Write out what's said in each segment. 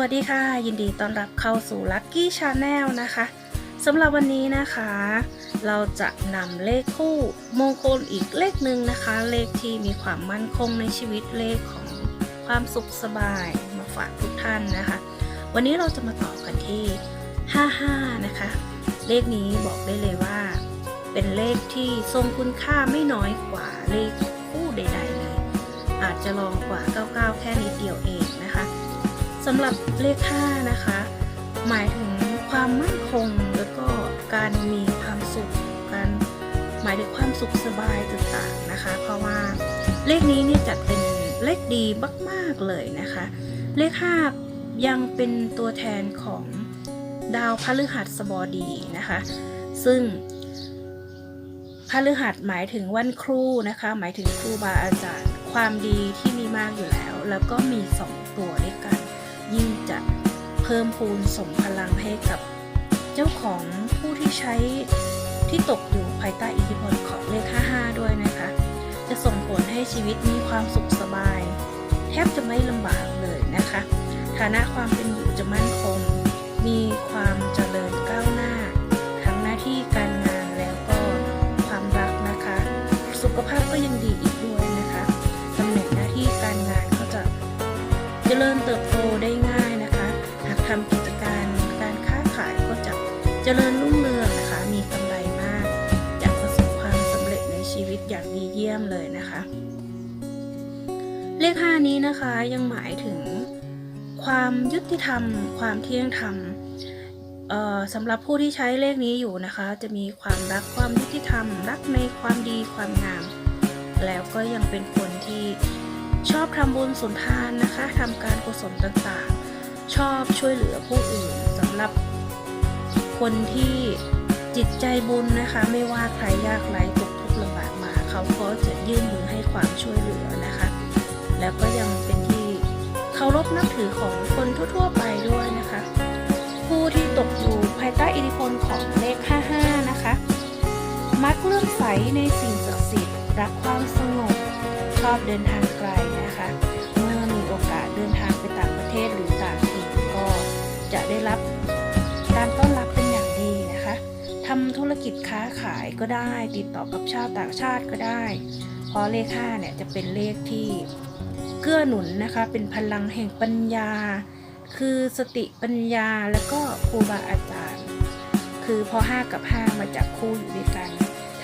วัสดีค่ะ ยินดีต้อนรับเข้าสู่ Lucky Channel นะคะสำหรับวันนี้นะคะ เราจะนำเลขคู่มงคลอีกเลขหนึ่งนะคะ เลขที่มีความมั่นคงในชีวิตเลขของความสุขสบายมาฝากทุกท่านนะคะ วันนี้เราจะมาต่อกันที่ 55 นะคะ เลขนี้บอกได้เลยว่า เป็นเลขที่ทรงคุณค่าไม่น้อยกว่าเลขคู่ใด ๆ เลย อาจจะรองกว่า 99 แค่นิดเดียวเอง สำหรับเลข5นะคะ หมายถึงความมั่นคงแล้วก็การมีความสุขการหมายถึงความสุขสบายต่างๆนะคะ เพราะว่าเลขนี้เนี่ยจัดเป็นเลขดีมากๆเลยนะคะ เลข5ยังเป็นตัวแทนของดาวพฤหัสบดีนะคะ ซึ่งพฤหัสหมายถึงวันครูนะคะ หมายถึงครูบาอาจารย์ ความดีที่มีมากอยู่แล้ว แล้วก็มีสองตัวด้วยกัน ยิ่งจะเพิ่มพูนสมพลังให้กับเจ้าของผู้ที่ใช้ที่ตกอยู่ภายใต้อิทธิพลของเลข 55 ด้วยนะคะ จะส่งผลให้ชีวิตมีความสุขสบาย แทบจะไม่ลำบากเลยนะคะ ฐานะความเป็นอยู่จะมั่นคง มีความเจริญก้าวหน้า ทั้งหน้าที่การงานแล้วก็ความรักนะคะ สุขภาพก็ยังดีอีกด้วยนะคะตำแหน่งหน้าที่การงานก็จะเจริญเติบโต ทำกิจการการค้าขายก็จะเจริญรุ่งเรืองนะคะ มีกำไรมากจะประสบความสำเร็จในชีวิตอย่างดีเยี่ยมเลยนะคะ เลขห้านี้นะคะยังหมายถึงความยุติธรรม ความเที่ยงธรรมสำหรับผู้ที่ใช้เลขนี้อยู่นะคะ จะมีความรักความยุติธรรม รักในความดีความงาม แล้วก็ยังเป็นคนที่ชอบทำบุญสุนทานนะคะทำการกุศลต่างๆ ชอบช่วยเหลือผู้อื่นสำหรับคนที่จิตใจบุญนะคะ ไม่ว่าใครยากไร้ตกทุกข์ลำบากมา เขาก็จะยื่นมือให้ความช่วยเหลือนะคะ แล้วก็ยังเป็นที่เคารพนับถือของคนทั่ว ๆ ไปด้วยนะคะ ผู้ที่ตกอยู่ภายใต้อิทธิพลของเลข 55 นะคะ มักเลื่อมใสในสิ่งศักดิ์สิทธิ์รักความสงบชอบเดินทางไกลนะคะ เมื่อมีโอกาสเดินทางไปต่างประเทศหรือต่าง ค้าขายก็ได้ ติดต่อกับชาวต่างชาติก็ได้ เพราะเลข5เนี่ยจะเป็นเลขที่เกื้อหนุนนะคะ เป็นพลังแห่งปัญญา คือสติปัญญาแล้วก็ครูบาอาจารย์ คือพอ 5 กับ 5 มาจับคู่อยู่ด้วยกัน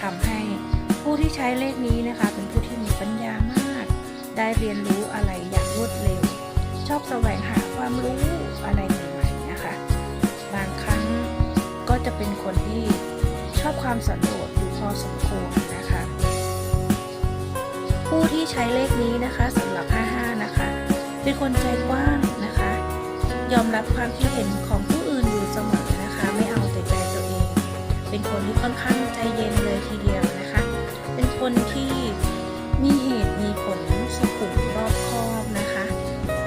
ทำให้ผู้ที่ใช้เลขนี้นะคะ เป็นผู้ที่มีปัญญามาก ได้เรียนรู้อะไรอย่างรวดเร็ว ชอบแสวงหาความรู้อะไรใหม่ๆนะคะ บางครั้งก็จะเป็นคนที่ ชอบความสันโดษอยู่พอสมควรนะคะ ผู้ที่ใช้เลขนี้นะคะสำหรับ 55 นะคะ เป็นคนใจกว้างนะคะ ยอมรับความคิดเห็นของผู้อื่นอยู่เสมอนะคะ ไม่เอาแต่ใจตัวเอง เป็นคนที่ค่อนข้างใจเย็นเลยทีเดียวนะคะ เป็นคนที่มีเหตุมีผลสุขุมรอบคอบนะคะ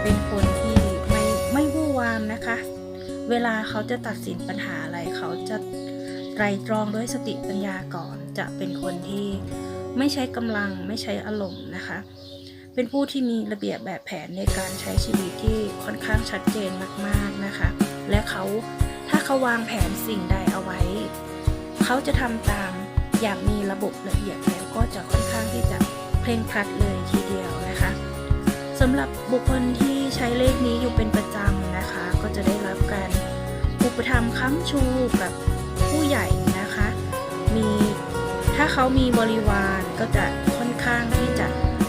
เป็นคนที่ไม่ไม่วู่วามนะคะ เวลาเขาจะตัดสินปัญหาอะไรเขาจะ ไตรตรองด้วยสติปัญญาก่อนจะเป็นคนที่ไม่ใช้กำลังไม่ใช้อารมณ์นะคะ เป็นผู้ที่มีระเบียบแบบแผนในการใช้ชีวิตที่ค่อนข้างชัดเจนมากๆนะคะ และเขาถ้าเขาวางแผนสิ่งใดเอาไว้ เขาจะทำตามอย่างมีระบบละเอียดแล้วก็จะค่อนข้างที่จะเคร่งครัดเลยทีเดียวนะคะสำหรับบุคคลที่ใช้เลขนี้อยู่เป็นประจำนะคะ ก็จะได้รับการอุปถัมภ์ค้ำชูกับ ผู้ใหญ่นะคะ มีถ้าเขามีบริวารก็จะค่อนข้างที่จะ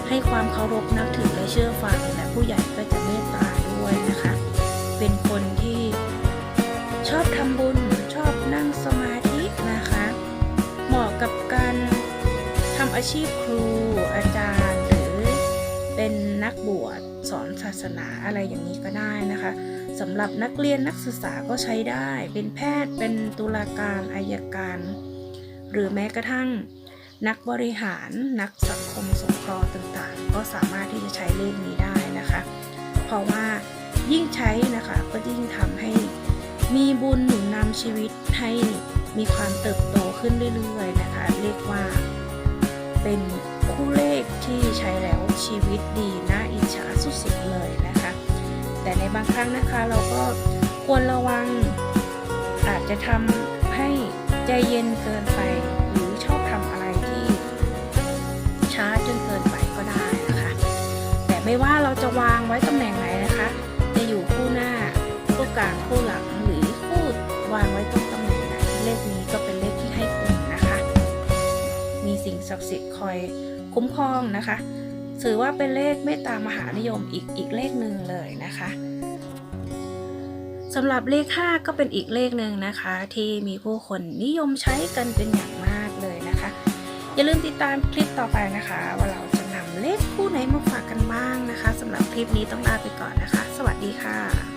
ให้ความเคารพนับถือและเชื่อฟังและผู้ใหญ่ก็จะเมตตาด้วยนะคะ เป็นคนที่ชอบทำบุญชอบนั่งสมาธินะคะ เหมาะกับการทำอาชีพครูอาจารย์ หรือเป็นนักบวชสอนศาสนาอะไรอย่างนี้ก็ได้นะคะ สำหรับนักเรียนนักศึกษาก็ใช้ได้ เป็นแพทย์ เป็นตุลาการอายการ หรือแม้กระทั่ง นักบริหาร นักสังคมสงเคราะห์ต่างๆ ก็สามารถที่จะใช้เลขนี้ได้นะคะ เพราะว่ายิ่งใช้นะคะก็ยิ่งทำให้มีบุญหนุนนำชีวิตให้มีความเติบโตขึ้นเรื่อยๆนะคะ เรียกว่า เป็นคู่เลขที่ใช้แล้วชีวิตดีน่าอิจฉาสุดๆเลยนะคะ แต่ในบางครั้งนะคะเราก็ควรระวัง อาจจะทำให้ใจเย็นเกินไป หรือชอบทำอะไรที่ช้าจนเกินไปก็ได้นะคะ แต่ไม่ว่าเราจะวางไว้ตำแหน่งไหนนะคะ จะอยู่คู่หน้าคู่กลางคู่หลังหรือคู่วางไว้ตรงตำแหน่งไหนเลขนี้ก็เป็นเลขที่ให้คุณนะคะ มีสิ่งศักดิ์สิทธิ์คอยคุ้มครองนะคะ ถือว่าเป็นเลขเมตตามหานิยมอีกอีกเลขหนึ่งเลยนะคะสำหรับเลข 5 ก็เป็นอีกเลขหนึ่งนะคะ ที่มีผู้คนนิยมใช้กันเป็นอย่างมากเลยนะคะ อย่าลืมติดตามคลิปต่อไปนะคะ ว่าเราจะนำเลขคู่ไหนมาฝากกันบ้างนะคะสำหรับคลิปนี้ต้องลาไปก่อนนะคะ สวัสดีค่ะ